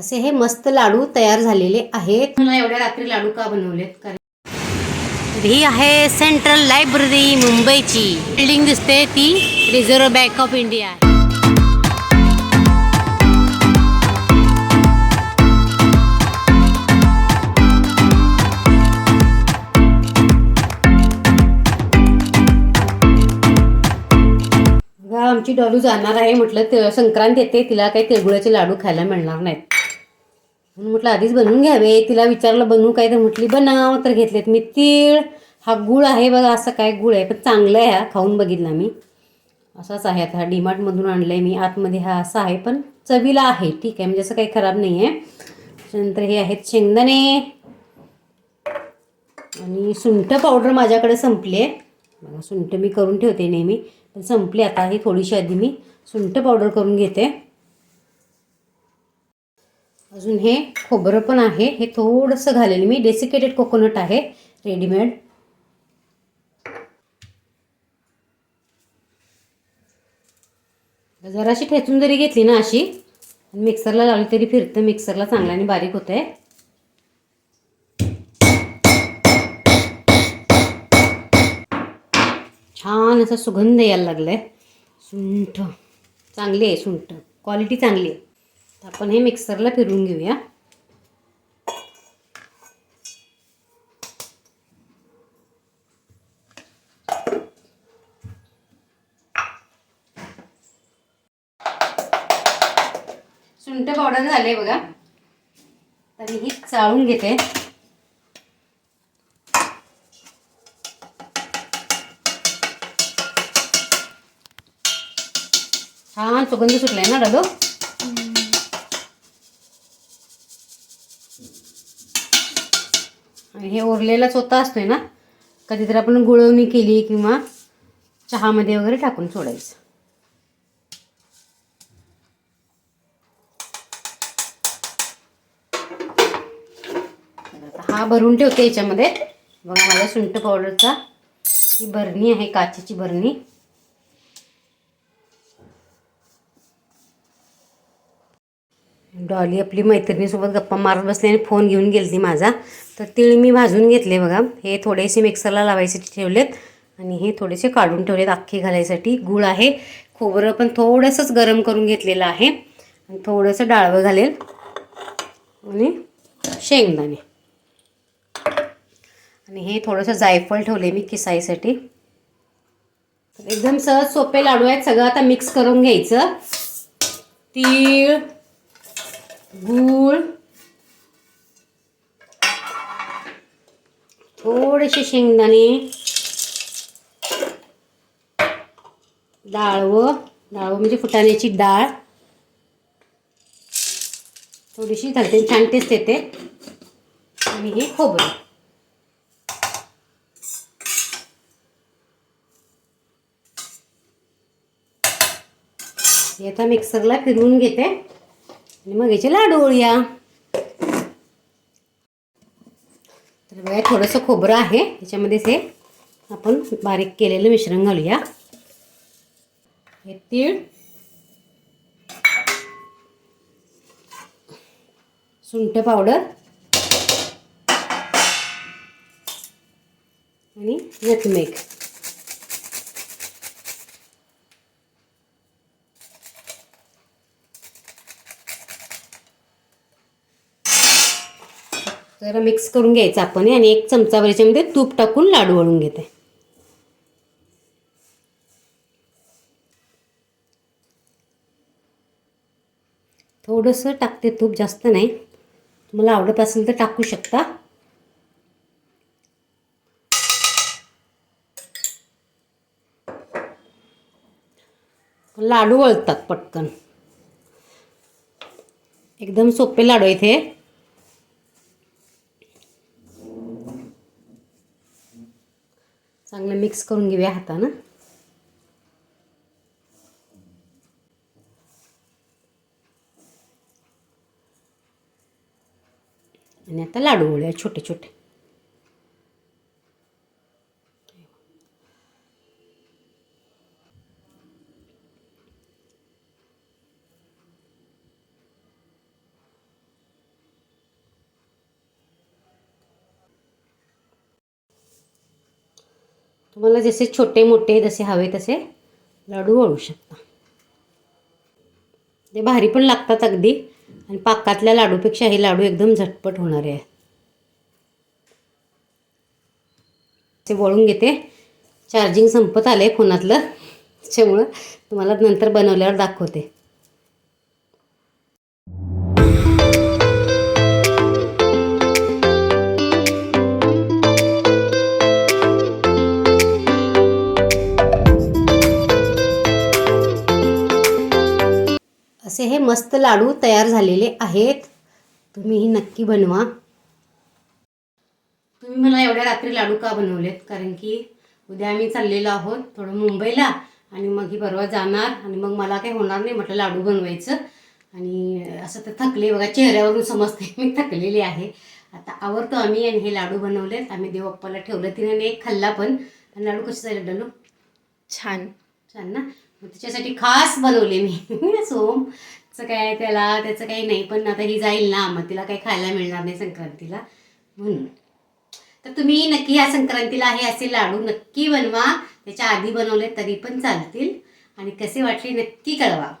असे हे मस्त लाडू तयार झालेले आहेत. एवढ्या रात्री लाडू का बनवलेत? कारण ही आहे सेंट्रल लायब्ररी मुंबईची. बिल्डिंग दिसते ती रिझर्व्ह बँक ऑफ इंडिया आहे. आमची डॉलू जाणार आहे म्हटलं ते संक्रांत येते तिला काही तिळगुळाचे लाडू खायला मिळणार नाहीत. म्हणून म्हटलं आधीच बनवून घ्यावे. तिला विचारलं बनवू काय? तर म्हटली बनाव तर घेतलेत. मी तीळ हा गुळ आहे बघा असं काय गुळ आहे पण चांगलं आहे हा खाऊन बघितला मी. असाच आहे आता. हा डीमार्टमधून आणलं आहे मी. आतमध्ये हा असा आहे पण चवीला आहे. ठीक आहे. म्हणजे असं काही खराब नाही आहे त्याच्यानंतर हे आहेत शेंगदाणे आणि सुंठ पावडर माझ्याकडे संपली आहे बघा सुंठ मी करून ठेवते नेहमी. पण संपली. आता ही थोडीशी आधी मी सुंठ पावडर करून घेते. अजून हे खोबरं पण आहे. हे थोडंसं घालेल. मी डेसिकेटेड कोकोनट आहे. रेडीमेड जराशी ठेचून जरी घेतली ना अशी मिक्सरला लावली तरी फिरतं. मिक्सरला चांगल्याने बारीक होते छान असा सुगंध यायला लागलाय. सुंठ. चांगली आहे सुंठ. क्वालिटी चांगली आहे. आपण हे मिक्सरला फिरवून घेऊया. सुंठ पावडर झाले बघा. तर ही चाळून घेते. छान सुगंध सुटलाय ना दादो? हे उरलेलाच होता असतोय ना? कधीतरी आपण गुळवणी केली किंवा चहामध्ये वगैरे टाकून सोडायचं. हा भरून ठेवते याच्यामध्ये. बघा माझ्या सुंठ पावडरचा ही बरणी आहे काचेची बरणी. डॉली आपली मैत्रिणीसोबत गप्पा मारत बसली आणि फोन घेऊन गेली ती माझा. तर तिळ मी भाजून घेतले बघा. हे थोडेसे मिक्सरला लावायसाठी ठेवलेत आणि हे थोडेसे काढून ठेवलेत अख्खे घालायसाठी. गूळ आहे. खोबरं पण थोडंसंच गरम करून घेतलेलं आहे. आणि थोडंसं डाळवं घालेल. आणि शेंगदाणे. आणि हे थोडंसं जायफळ ठेवले मी किसाईसाठी. एकदम सहज सोपे लाडू आहेत. सगळं आता मिक्स करून घ्यायचं. तीळ गूळ. थोडेसे शेंगदाणे. डाळवं डाळवं म्हणजे फुटाण्याची डाळ. थोडीशी घालते छान टेस्ट येते. आणि हे खोबरं. हे आता मिक्सरला फिरवून घेते. आणि मग याचे लाडू ओळूया. तर बघा थोडंसं खोबरं आहे. त्याच्यामध्ये हे आपण बारीक केलेलं मिश्रण घालूया. हे तीळ. सुंठ पावडर. आणि नटमेग. तर मिक्स करून घ्यायचं आपण आणि एक चमचा याच्यामध्ये तूप टाकून लाडू वळून घेते. थोडंसं टाकते तूप जास्त नाही. तुम्हाला आवडत असेल तर टाकू शकता. लाडू वळतात पटकन. एकदम सोपे लाडू आहेत चांगलं मिक्स करून घेऊया हातानं. आणि आता लाडू वळूया छोटे छोटे तुम्हाला जसे छोटे मोठे जसे हवे तसे लाडू वळू शकता. ते भारी पण लागतात अगदी. आणि पाकातल्या लाडूपेक्षा हे लाडू एकदम झटपट होणारे आहे ते वळून घेते. चार्जिंग संपत आलं आहे फोनातलं. त्याच्यामुळं तुम्हाला नंतर बनवल्यावर दाखवते. मस्त लाडू तयार झालेले आहेत. तुम्हीही नक्की बनवा. तुम्ही मला एवढ्या रात्री लाडू का बनवलेत? कारण की उद्या आम्ही चाललेलो आहोत थोडं मुंबईला आणि मग ही परवा जाणार आणि मग मला काही होणार नाही म्हटलं लाडू बनवायचं. आणि असं तर थकले बघा चेहऱ्यावरून समजते मी थकलेली आहे. आता आवडतो आम्ही आणि हे लाडू बनवलेत. आम्ही देवप्पाला ठेवलं तिने एक खाल्ला पण. आणि लाडू कसे झाले डलू? छान. छान ना? मग त्याच्यासाठी खास बनवले मी. सोमचं काय त्याला त्याचं काही नाही पण आता ही जाईल ना मग तिला काही खायला मिळणार नाही संक्रांतीला. म्हणून. तर तुम्ही नक्की या संक्रांतीला हे असे लाडू नक्की बनवा. त्याच्या आधी बनवले तरी पण चालतील. आणि कसे वाटले नक्की कळवा.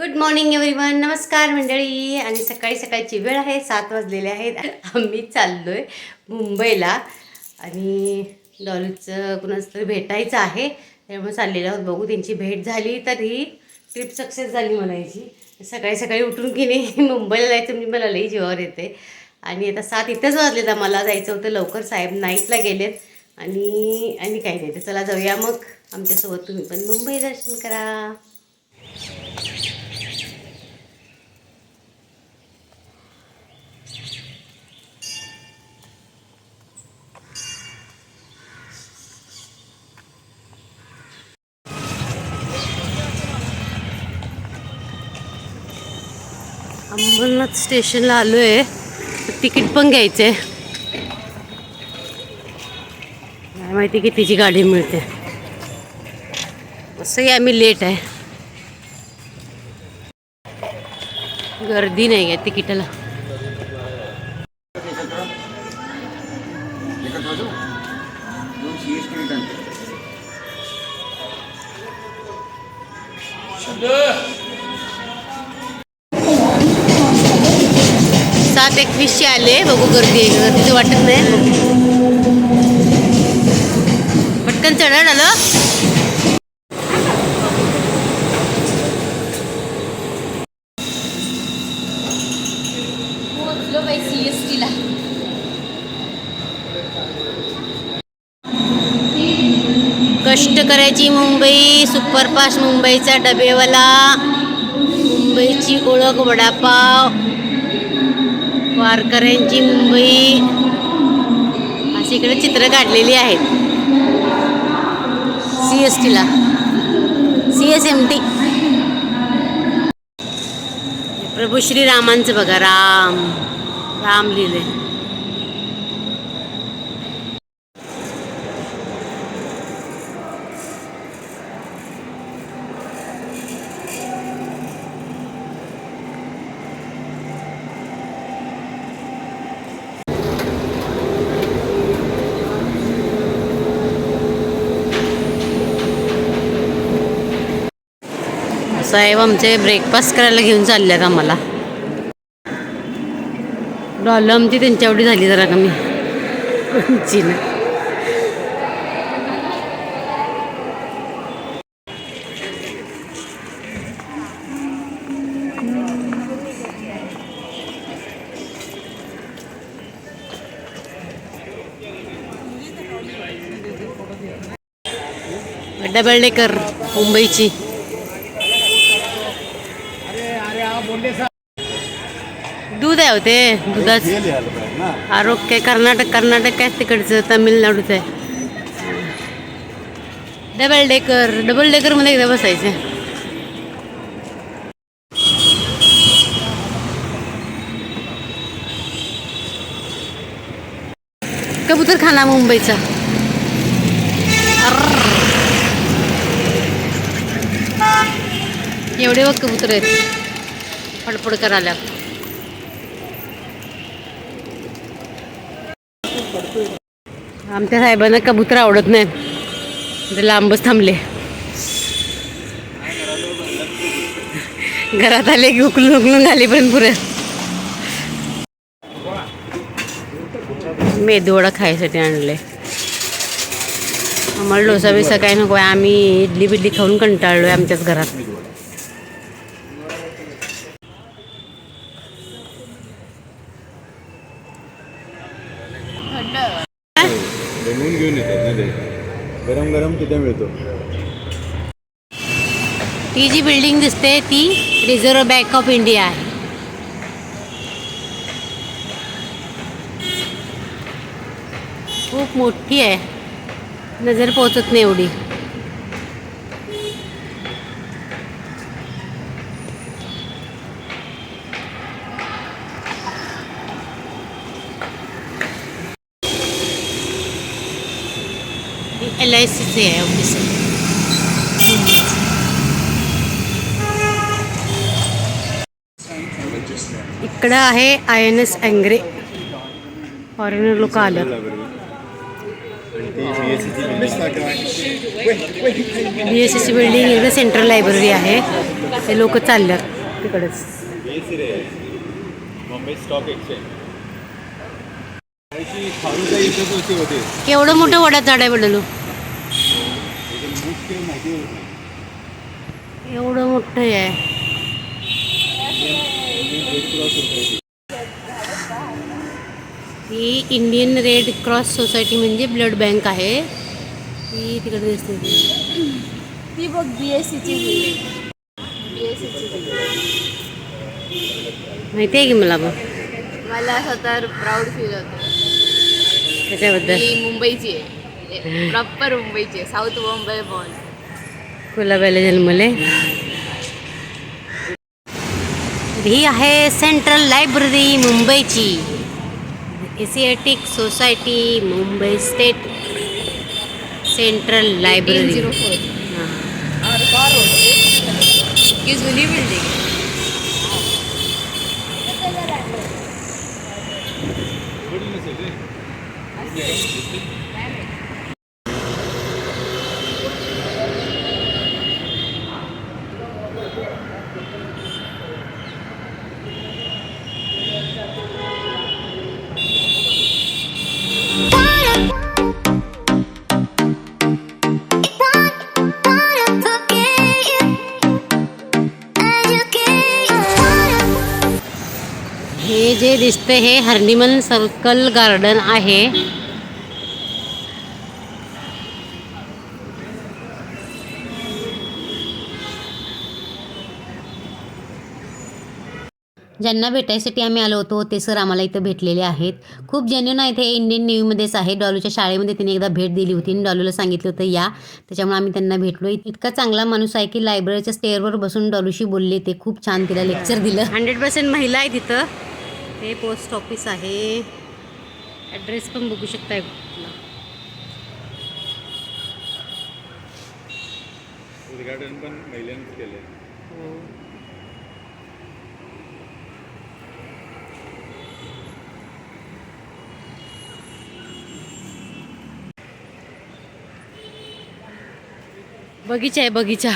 गुड मॉर्निंग एव्हरीवन नमस्कार मंडळी. आणि सकाळी सकाळची वेळ आहे. सात वाजलेले आहेत. आम्ही चाललो आहे मुंबईला. आणि डॉलीचं कुणाचं तरी भेटायचं आहे. त्यामुळे चाललेलो आहोत. बघू त्यांची भेट झाली तर ही ट्रिप सक्सेस झाली म्हणायची. सकाळी सकाळी उठून की नाही मुंबईला जायचं म्हणजे मला लई जीवावर येते आणि आता सात इथंच वाजलेत. आम्हाला जायचं होतं. लवकर साहेब नाईटला गेलेत. आणि आणि काही नाही. तर चला जाऊया मग. आमच्यासोबत तुम्ही पण मुंबई दर्शन करा. अंबरनाथ स्टेशनला आलो आहे तिकीट पण घ्यायचं. आहे काय माहिती कितीची गाडी मिळते. असंही आम्ही लेट आहे. गर्दी नाही आहे तिकिटाला. Yeah. सात एकवीसशे आले बघू गर्दी? गर्दीचं वाटत नाही. पटकन चढण आलं कष्ट करायची मुंबई सुपरफास्ट मुंबईचा डबेवाला. मुंबईची ओळख वडापाव. वारकऱ्यांची मुंबई. अशी इकडे चित्र काढलेली आहेत. सी एस टीला सी एस एम टी प्रभू श्रीरामांचं बघा. राम. राम लिहिले. साहेब आमचे ब्रेकफास्ट करायला घेऊन चालले आहेत आम्हाला. डॉलर आमची त्यांच्यावडी झाली जरा कमी. उंचीनं डबल डेकर मुंबईची. दूध आहे होते दुधाच. आरोग्य कर्नाटक कर्नाटक काय तिकडचं तामिळनाडूचं आहे. डबल डेकर डबल डेकरमध्ये एकदा बसायचं. कबूतर खाना मुंबईचा. एवढे बघ कबूतर आहेत. फडफड करायला. आमच्या साहेबांना कबूतर आवडत नाहीत ते लांबच थांबले. घरात आले की उकलून उकलून घाली पण पुरे. मेदूवडा खायसाठी आणले. आम्हाला डोसा बिसा काय नको आहे. आम्ही इडली बिडली खाऊन कंटाळलो आहे आमच्याच घरात बनवून घेऊन येतात ना ते गरम मिळतो ती जी बिल्डिंग दिसते ती रिझर्व्ह बँक ऑफ इंडिया आहे. खूप मोठी आहे. नजर पोहोचत नाही एवढी. आय सीचे आहे इकडं आहे आय एन एस अँग्रे फॉरेनर लोक आलं B S C S building इकडे सेंट्रल लायब्ररी आहे. ते लोक चालल्यात तिकडंच. मुंबई स्टॉक एक्सचेंज केवढं मोठं वड्यात झाड आहे बडलो मुख्य माहिती होत नाही एवढं मोठं आहे ही इंडियन रेड क्रॉस सोसायटी म्हणजे ब्लड बँक आहे. ती तिकडे दिसते ती. बघ बी एस सीची बी एस सीची माहिती आहे की मला पण? मला स्वतः प्राऊड फील होतं. त्याच्याबद्दल मुंबईची आहे. प्रॉपर मुंबईची आहे. साऊथ मुंबई बॉन कुलाब्याला जन्मले. ही आहे सेंट्रल लायब्ररी मुंबईची. Asiatic Society Mumbai state central library. Zero four ही. जुनी बिल्डिंग हे दिसते हे हर्निमन सर्कल गार्डन आहे. ज्यांना भेटायसाठी आम्ही आलो होतो ते सर आम्हाला इथं भेटलेले आहेत. खूप जेन्युन आहेत हे इंडियन नेव्हीमध्येच आहे. डॉलूच्या शाळेमध्ये त्यांनी एकदा भेट दिली होती आणि डॉलूला सांगितलं होतं या. त्याच्यामुळे आम्ही त्यांना भेटलो. इतका चांगला माणूस आहे की लायब्ररीच्या स्टेअरवर बसून डॉलूशी बोलले ते. खूप छान तिला लेक्चर दिलं. हंड्रेड पर्सेंट महिला आहे तिथं. हे पोस्ट ऑफिस आहे. ॲड्रेस पण बघू शकताय. उद्घाटन पण महिलांनीच केलंय. बगीचा आहे बगीचा.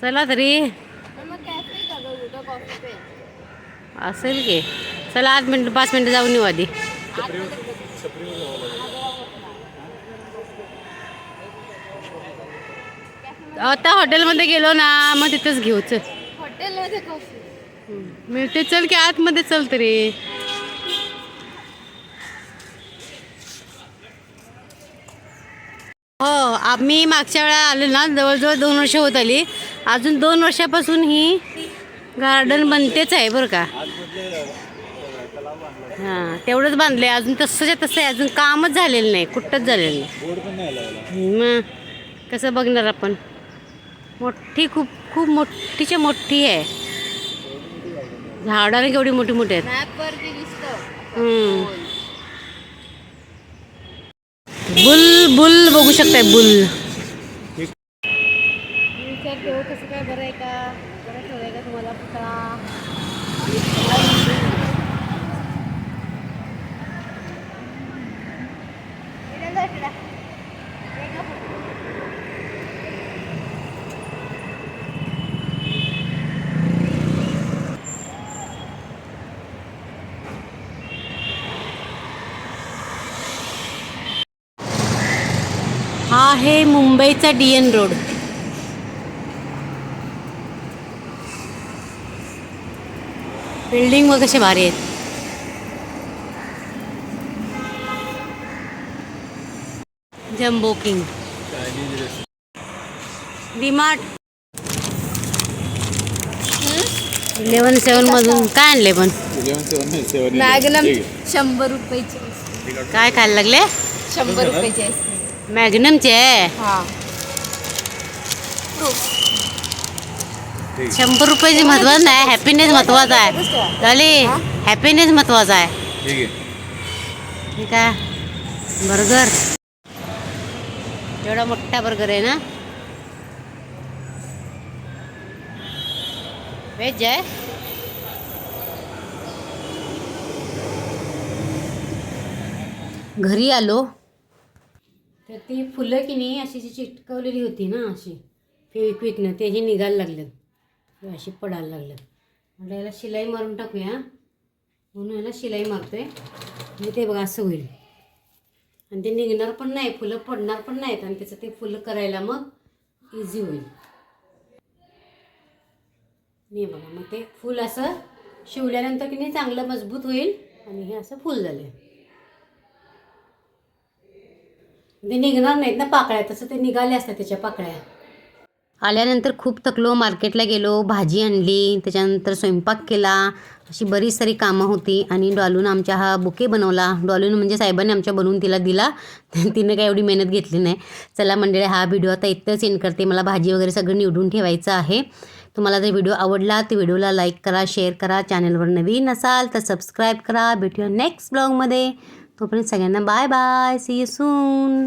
चला तरी. असेल की. चला आठ मिनटं पाच मिनटं जाऊन येऊ आधी. आता हॉटेलमध्ये गेलो ना मग तिथंच घेऊ चल. मिळते चल की आतमध्ये चल तरी. हो आम्ही मागच्या वेळा आलो ना जवळजवळ दोन वर्ष होत आली. अजून दोन वर्षापासून ही गार्डन बनतेच आहे बरं का. हां तेवढंच बांधलं आहे अजून तसंच्या तसं आहे. अजून कामच झालेलं नाही. कुठंच झालेलं नाही. बोर्ड पण नाही लावला. मग कसं बघणार आपण? मोठी खूप खूप मोठीच्या मोठी आहे. झाडाने केवढी मोठी मोठी आहेत. बुल बुल बघू शकताय बुल हे बरं आहे का बरं ठेवलंय का तुम्हाला पुतळा हा आहे मुंबईचा डी एन रोड बिल्डिंग व कसे भारी आहेत. Jumbo King DMart eleven seven मधून काय आणले पण? मॅग्नम शंभर रुपयाची. काय खायला लागले? शंभर रुपयाची मॅग्नमचे हा. शंभर रुपयाचे महत्वाचं नाही हॅपीनेस महत्त्वाचा आहे. झाली हॅपीनेस महत्त्वाचा आहे. ठीक आहे. ठीक आहे बर्गर. एवढा मोठा बर्गर आहे ना? व्हेज आहे? घरी आलो. तर ती फुलं की नाही अशी जी चिटकवलेली होती ना अशी फेविक्विकनं त्याची निघायला लागलं अशी पडायला लागलं म्हटलं याला शिलाई मारून टाकूया. म्हणून याला शिलाई मारतोय. आणि ते बघा असं होईल. आणि ते निघणार पण नाही फुलं पडणार पण नाहीत. आणि त्याचं ते फुलं करायला मग इझी होईल. नाही बघा मग ते फुल असं शिवल्यानंतर की नाही चांगलं मजबूत होईल. आणि हे असं फुल झालं ते निघणार नाहीत ना पाकळ्या तसं ते निघाले असतात त्याच्या पाकळ्या. आल्यानंतर खूप थकलो मार्केटला गेलो भाजी आणली त्याच्यानंतर स्वयंपाक केला अशी बरीच सारी कामं होती आणि डॉलून आमच्या हा बुके बनवला. डॉलून म्हणजे साहेबांनी आमच्या बनवून तिला दिला. तिनं काय एवढी मेहनत घेतली नाही. चला मंडळी हा व्हिडिओ आता इथंच सेंड करते. मला भाजी वगैरे सगळं निवडून ठेवायचं आहे. तुम्हाला जर व्हिडिओ आवडला तर व्हिडिओला लाईक करा शेअर करा. चॅनलवर नवीन असाल तर सबस्क्राईब करा. भेटूया नेक्स्ट ब्लॉगमध्ये तोपर्यंत सगळ्यांना bye bye see you soon